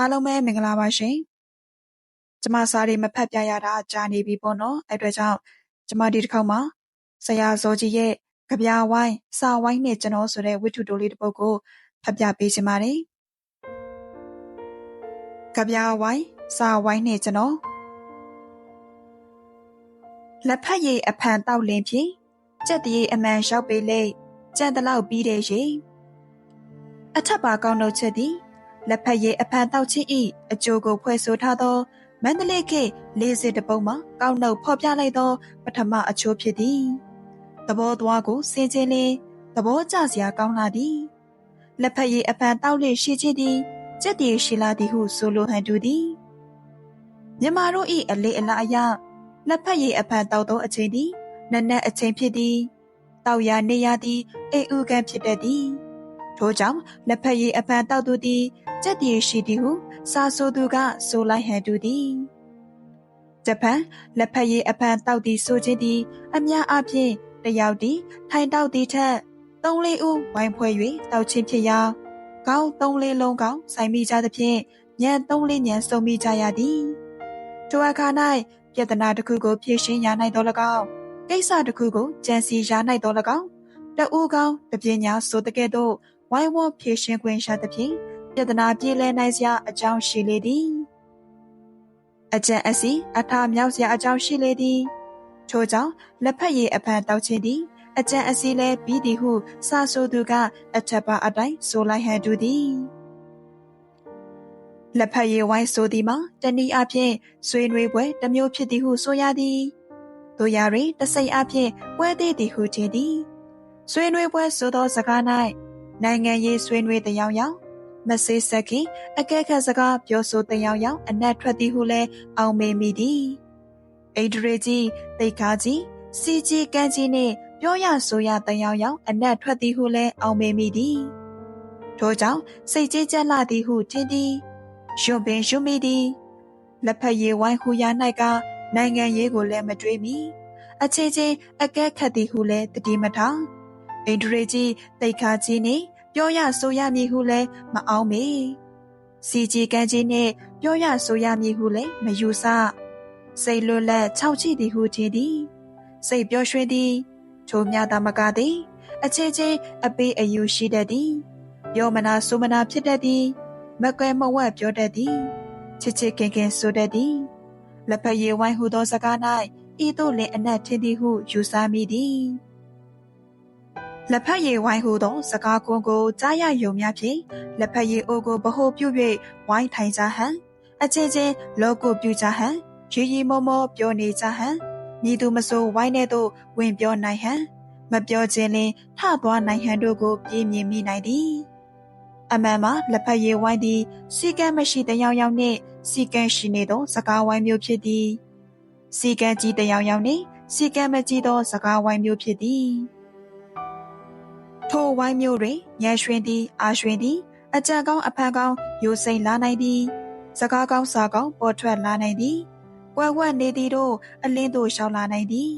အားလုံးပဲမင်္ဂလာပါရှင်။ကျမစာတွေမဖတ်ပြရတာကြာနေပြီပေါ့နော်။အဲ့အတွက်ကြောင့်ကျမဒီတစ်ခေါက်မှာဆရာဇော်ကြီးရဲ့ကြပြဝိုင်းစာဝိုင်းနဲ့ကျွန်တော်ဆိုတဲ့ဝိထုတိုလေးတစ်ပုဒ်ကိုဖတ်ပြပေးချင်ပါတယ်။ကြပြဝိုင်းစာဝိုင်းနဲ့ကျွန်တော်လက်ဖက်ရည်အဖန်တောက်လင်းဖြင့်ကြက်တည်းအမှန်လျှောက်ပေးလေကြံတလောက်ပြီးတဲ့ရေအထက်ပါကောင်းတို့ချက်သည် လက်ဖက်ရည်အဖန်တောက်ချင်းဤအကျိုးကိုဖွဲ့ဆိုထားသောမန္တလေးခေလေးစစ်တပုံမှာကောက်နှုတ်ဖော်ပြလိုက်သော ပထမအချိုးဖြစ်သည်သဘောသွားကိုစင်ချင်းလင်းသဘောကျစရာကောင်းလာသည်လက်ဖက်ရည်အဖန်တောက်လေရှိချင်းသည်စက်တည်ရှိလာသည်ဟုဆိုလိုဟန်တူသည်မြမတို့ဤအလေးအလာအယလက်ဖက်ရည်အဖန်တောက်သောအချိန်သည်နက်နက်အချိန်ဖြစ်သည်တောက်ရနေရသည်အိမ်ဥကံဖြစ်တတ်သည်ထို့ကြောင့်လက်ဖက်ရည်အဖန်တောက်သူသည် ကြက်တည်ရှိသည်ဟုစာဆိုသူကဆိုလိုက်ဟန်တူသည်ဂျပန်လက်ဖက်ရည်အဖန်တောက်သည်ဆိုခြင်းသည် အများအားဖြင့်တယောက်သည်ထိုင်တောက်သည်ထက်သုံးလေးဦးဝိုင်းဖွဲ့၍တောက်ခြင်းဖြစ်ရာကောင်းသုံးလေးလုံးကောင်းဆိုင်မိကြသဖြင့်ညံသုံးလေးညံစုံမိကြရသည်ထိုအခါ၌ပြဿနာတစ်ခုကိုဖြေရှင်းရနိုင်တော်၎င်းကိစ္စတစ်ခုကိုကြံစီရနိုင်တော်၎င်းတဦးကောင်းတပညာဆိုတဲ့ကဲ့သို့ဝိုင်းဝန်းဖြေရှင်းခွင့်ရသဖြင့် ပြဿနာပြေလည်နိုင်စရာအကြောင်းရှိလေသည်အကျင့်အစီအထာမြောက်စရာအကြောင်းရှိလေသည်ထို့ကြောင့်လက်ဖက်ရည်အဖန်တောက်ခြင်းသည်အကျင့်အစီလဲပြီးသည်ဟုစာဆိုသူကအထက်ပါအတိုင်းဆိုလိုက်ဟန်တူသည်လက်ဖက်ရည်ဝိုင်းဆိုသည်မှာတနည်းအားဖြင့်ဆွေးနွေးပွဲတစ်မျိုးဖြစ်သည်ဟုဆိုရသည်တို့ရာတွင်တစိမ့်အားဖြင့်ပွဲသေးသည်ဟုထင်သည်ဆွေးနွေးပွဲဆိုသောစကား၌နိုင်ငံရေးဆွေးနွေးတဲ့ရောက်ရောက် မဆေးဆက်ခင်အကဲခတ်စကားပြောဆိုတဲ့ရောက်ရောက်အနက်ထွက်သည်ဟုလည်းအောင်မေမိသည်အိဒရေကြီးတိတ်ခါကြီးစီကြီးကန်းကြီးနှင့်ပြောရဆိုရတဲ့ရောက်ရောက်အနက်ထွက်သည်ဟုလည်းအောင်မေမိသည်ထို့ကြောင့်စိတ်ကြီးကြက်လာသည်ဟုထင်သည်ရွံပင်ရွံမိသည်လက်ဖက်ရည်ဝိုင်းဟူရ၌ကနိုင်ငံရေးကိုလည်းမတွေးမိအခြေချင်းအကဲခတ်သည်ဟုလည်းတတိမထောင်အိန္ဒြေကြီးတိတ်ခါကြီးနှင့် ပြောရဆိုရမည်ဟုလည်းမအောင်မေစီကြီးကန်းကြီးနှင့်ပြောရဆိုရမည်ဟုလည်းမယူဆစိတ်လွတ်လပ်ခြောက်ချသည်ဟုထင်သည်စိတ်ပျော်ရွှင်သည်ထိုမြတာမကသည်အချင်းချင်းအပေးအယူရှိတတ်သည်ပြောမနာဆိုမနာဖြစ်တတ်သည်မကွဲမဝက်ပြောတတ်သည်ချစ်ချစ်ခင်ခင်ဆိုတတ်သည်လက်ဖက်ရည်ဝိုင်းဟုသောစကား၌ဤသို့လင်အနက်ထင်သည်ဟုယူဆမိသည် လက်ဖက်ရည်ဝိုင်းဟုသော စကားကွန်းကိုကြားရယုံများဖြင့်လက်ဖက်ရည်အိုးကိုဗဟိုပြု၍ဝိုင်းထိုင်ကြဟန်အချင်းချင်းလောကိုပြုကြဟန်ရီရီမောမောပြောနေကြဟန်မိသူမဆိုဝိုင်းတဲ့သို့ဝင်ပြောနိုင်ဟန်မပြောခြင်းလင်ထသွားနိုင်ဟန်တို့ကိုပြင်းမြင်မိနိုင်သည်အမှန်မှာလက်ဖက်ရည်ဝိုင်းသည်စီကံမရှိတယောက်ယောက်နှင့်စီကံရှိနေသောစကားဝိုင်းမျိုးဖြစ်သည်စီကံကြီးတယောက်ယောက်နှင့်စီကံမကြီးသောစကားဝိုင်းမျိုးဖြစ်သည် ထိုဝိုင်းမျိုးတွင်ညံရွှင်သည်အာရွှင်သည်အကြံကောင်းအဖန်ကောင်းရိုစိန်လာနိုင်သည်စကားကောင်းစာကောင်းပေါ်ထွက်လာနိုင်သည်ကွက်ဝက်နေသည်တို့အလင်းတို့ရှောင်လာနိုင်သည်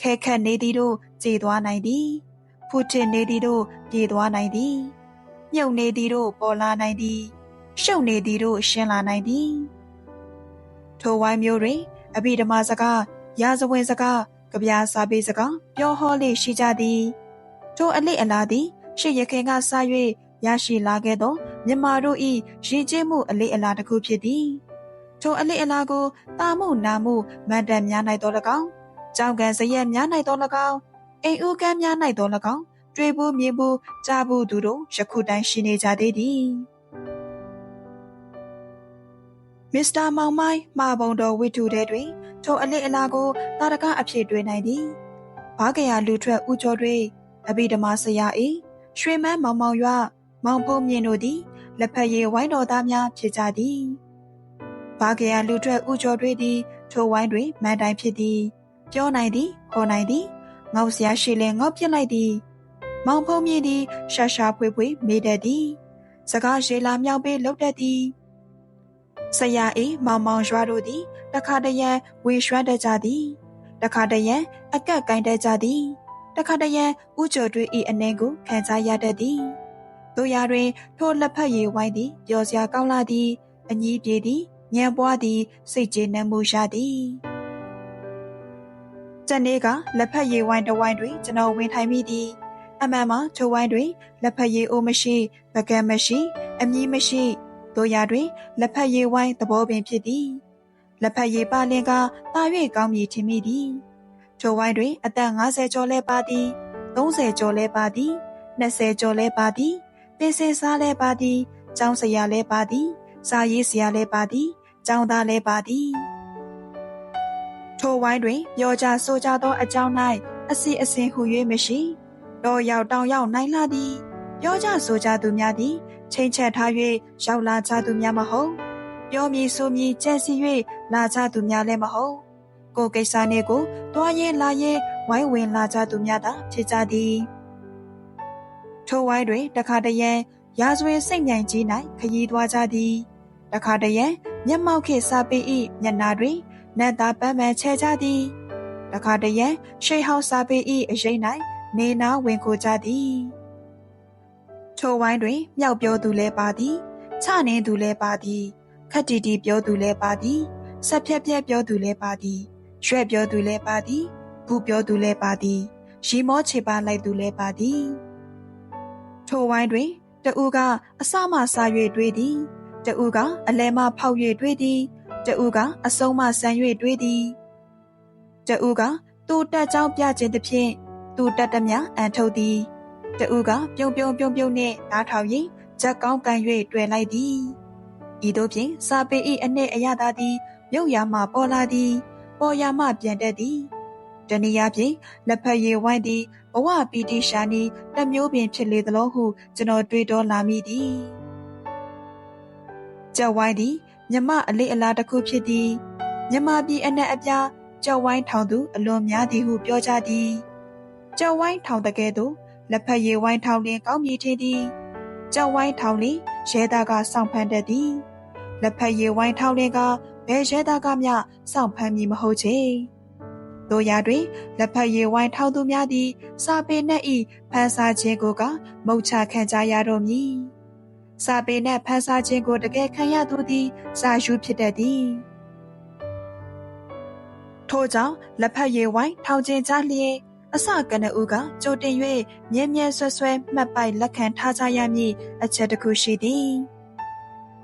ခဲခက်နေသည်တို့ကြေသွားနိုင်သည်ဖူထင်နေသည်တို့ပြေသွားနိုင်သည်မြုပ်နေသည်တို့ပေါ်လာနိုင်သည်ရှုပ်နေသည်တို့ရှင်းလာနိုင်သည်ထိုဝိုင်းမျိုးတွင်အဘိဓမ္မာစကားရာဇဝင်စကားကြပြာစာပေစကားပြောဟောလေးရှိကြသည် ထိုအလိအလာသည်ရှေ့ရခင်ကစ၍ရရှိလာခဲ့သောမြမတို့၏ရည်ကျင်းမှုအလိအလာတစ်ခုဖြစ်သည်ထိုအလိအလာကိုတာမှုနာမှုမန္တန်များ၌တော်၎င်းကြောင်ကန်စရက်များ၌တော်၎င်းအိမ်ဦးကမ်းများ၌တော်၎င်းတွေ့ဘူးမြင်ဘူးကြားဘူးသူတို့ယခုတိုင်ရှိနေကြသေးသည်မစ္စတာမောင်မိုင်းမှာပုံတော်ဝိထုတဲ့တွင်ထိုအလစ်အလာကိုတာရကအဖြစ်တွေ့နိုင်သည်ဘာကရလူထွက်ဥကျော်တွေ အဘိဓမ္မာဆရာ၏ရွှေမန်းမောင်မောင်ရွမောင်ဖုံးမြင့်တို့သည်လက်ဖက်ရည်ဝိုင်းတော်သားများဖြစ်ကြသည်ဘာကရလူထွက်ဥကျော်တွေသည်ထိုဝိုင်းတွင်မန်တိုင်ဖြစ်သည်ပြောနိုင်သည်ဟောနိုင်သည်ငေါ့ဆရာရှိလင်ငေါ့ပြစ်လိုက်သည်မောင်ဖုံးမြင့်သည်ရှာရှာဖွေဖွေမေးတတ်သည်စကားရေလာမြောက်ပေးလုပ်တတ်သည်ဆရာအေးမောင်မောင်ရွာတို့သည်တခါတရံဝေရွှမ်းတတ်ကြသည်တခါတရံအကက်ကင်တတ်ကြသည် တခါတရံဥကြိုတွေဤအနေကိုခံစားရတတ်သည်တို့ရာတွင်ထိုလက်ဖက်ရည်ဝိုင်းသည်ပျော်စရာကောင်းလာသည်အညီပြေသည်ညံပွားသည်စိတ်ကျေနပ်မှုရသည်။ကျန်နေကလက်ဖက်ရည်ဝိုင်းတစ်ဝိုင်းတွင်ကျွန်တော်ဝင်ထိုင်မိသည်။အမှန်မှာထိုဝိုင်းတွင်လက်ဖက်ရည်အိုးမရှိပကံမရှိ အမီးမရှိတို့ရတွင်လက်ဖက်ရည်ဝိုင်းသဘောပင်ဖြစ်သည်။လက်ဖက်ရည်ပါလင်ကတာ၍ကောင်းမည်ထင်မိသည်။ ထိုဝိုင်းတွင် အသက်50ကျော်လဲပါသည်30ကျော်လဲပါသည်20ကျော်လဲပါသည်ပင်စင်စားလဲပါသည်ကျောင်းဆရာလဲပါသည်စာရေးဆရာလဲပါသည်ကျောင်းသားလဲပါသည်ထိုဝိုင်းတွင်ပြောကြဆိုကြသောအကြောင်း၌အစီအစဉ်ဟူ၍မရှိတော့ရောက်တောင်ရောက်နိုင်လာသည်ပြောကြဆိုကြသူများသည်ချိန်ချက်ထား၍ရောက်လာကြသူများမဟုတ်ပြောမည်ဆိုမည်ကြံစီ၍လာကြသူများလည်းမဟုတ် ကိုကိစ္စနှင့်ကိုတွားရင်လာရင်ဝိုင်းဝင်လာကြသူများသာဖြစ်ကြသည်ထိုဝိုင်းတွင်တခါတရံရာဇဝင်စိတ်မြိုင်ကြီး၌ခရီးသွားကြသည်တခါတရံမျက်မှောက်ခေစာပေ၏မျက်နာတွင်နတ်သားပန်းပန်းချဲကြသည်တခါတရံရှိဟောက်စာပေ၏အရေး၌နေနာဝင်ခိုကြသည်ထိုဝိုင်းတွင်မြောက်ပြောသူလည်းပါသည်ချနေသူလည်းပါသည်ခက်တီတီပြောသူလည်းပါသည်ဆက်ဖြက်ဖြက်ပြောသူလည်းပါသည် ရွှဲ့ပြောသူလည်းပါသည်ဘူးပြောသူလည်းပါသည်ရီမောချေပါလိုက်သူလည်းပါသည်ထိုဝိုင်းတွင်တဦးကအစမှစား၍တွေးသည်တဦးကအလဲမှဖောက်၍တွေးသည်တဦးကအစုံမှဆန်၍တွေးသည်တဦးကသူ့တက်ကြောင်းပြခြင်းသဖြင့်သူ့တက်တမျှအန်ထုတ်သည်တဦးကပြုံပြုံပြုံပြုံနှင့်နားထောင်ရင်ဇက်ကောင်းကန်၍တွေ့လိုက်သည်ဤသို့ဖြင့်စာပေ၏အနှဲ့အရသာသည်မြုပ်ရမှပေါ်လာသည် ပေါ်ရမှပြန်တတ်သည်တနည်းအားဖြင့်လက်ဖက်ရည်ဝိုင်းသည်ဘဝပီတိရှာနီတမျိုးပင်ဖြစ်လေသလိုဟုကျွန်တော်တွေးတောလာမိသည်ကြောက်ဝိုင်းသည်မြမအလေးအလားတစ်ခုဖြစ်သည်မြမပြည်အနက်အပြားကြောက်ဝိုင်းထောင်သူအလွန်များသည်ဟုပြောကြသည်ကြောက်ဝိုင်းထောင်တကယ်သို့လက်ဖက်ရည်ဝိုင်းထောင်လင်ကောင်းမြည်ထင်သည်ကြောက်ဝိုင်းထောင်လင်ရဲသားကစောင့်ဖန်တတ်သည်လက်ဖက်ရည်ဝိုင်းထောင်လင်က ဘယ်ရဲသားကမျှစောင့်ဖန်မည်မဟုတ်ချေတို့ရာတွင်လက်ဖက်ရည်ဝိုင်းထောင်သူများသည်စာပေနှင့်ဤဖန်ဆာခြင်းကိုကမုတ်ချခံကြရတော့မည်စာပေနှင့်ဖန်ဆာခြင်းကိုတကယ်ခံရသူသည်စာယူဖြစ်တတ်သည်ထို့ကြောင့်လက်ဖက်ရည်ဝိုင်းထောင်ခြင်းကြလျင်အစကနဦးကကြိုတင်၍မြဲမြဲဆွဲဆွဲမှတ်ပိုက်လက်ခံထားကြရမည်အချက်တစ်ခုရှိသည်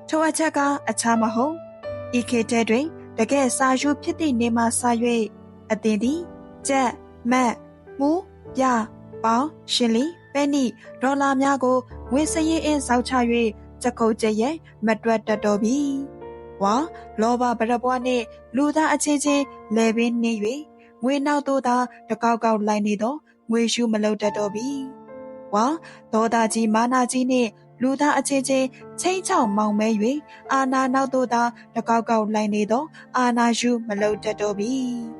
ထိုအချက်ကအခြားမဟုတ် ဤခေတ်တွင်တကယ်စာယူဖြစ်သည့်နေမှာစာ၍အသင်သည်ကြက်မတ်မူပြပေါင်းရှင်လီပဲ့နိဒေါ်လာများကိုငွေစရင်အင်းစောက်ချ၍စကုတ်ကျရဲ့မတွက်တတ်တော်ပြီဝါလောဘဗရပွားနှင့်လူသားအချင်းချင်းလဲပင်နေ၍ငွေနောက်သို့သာတကောက်ကောက်လိုက်နေသောငွေရှုမလုပ်တတ်တော့ပြီဝါဒေါသကြီးမာနာကြီးနှင့် လူသားအချင်းချင်းချင်းချောင်မောင်မဲ၍အာနာနောက်သို့သာတကောက်ကောက်လိုက်နေသော အာနာရှုမလုပ်တတ်တော့ပြီ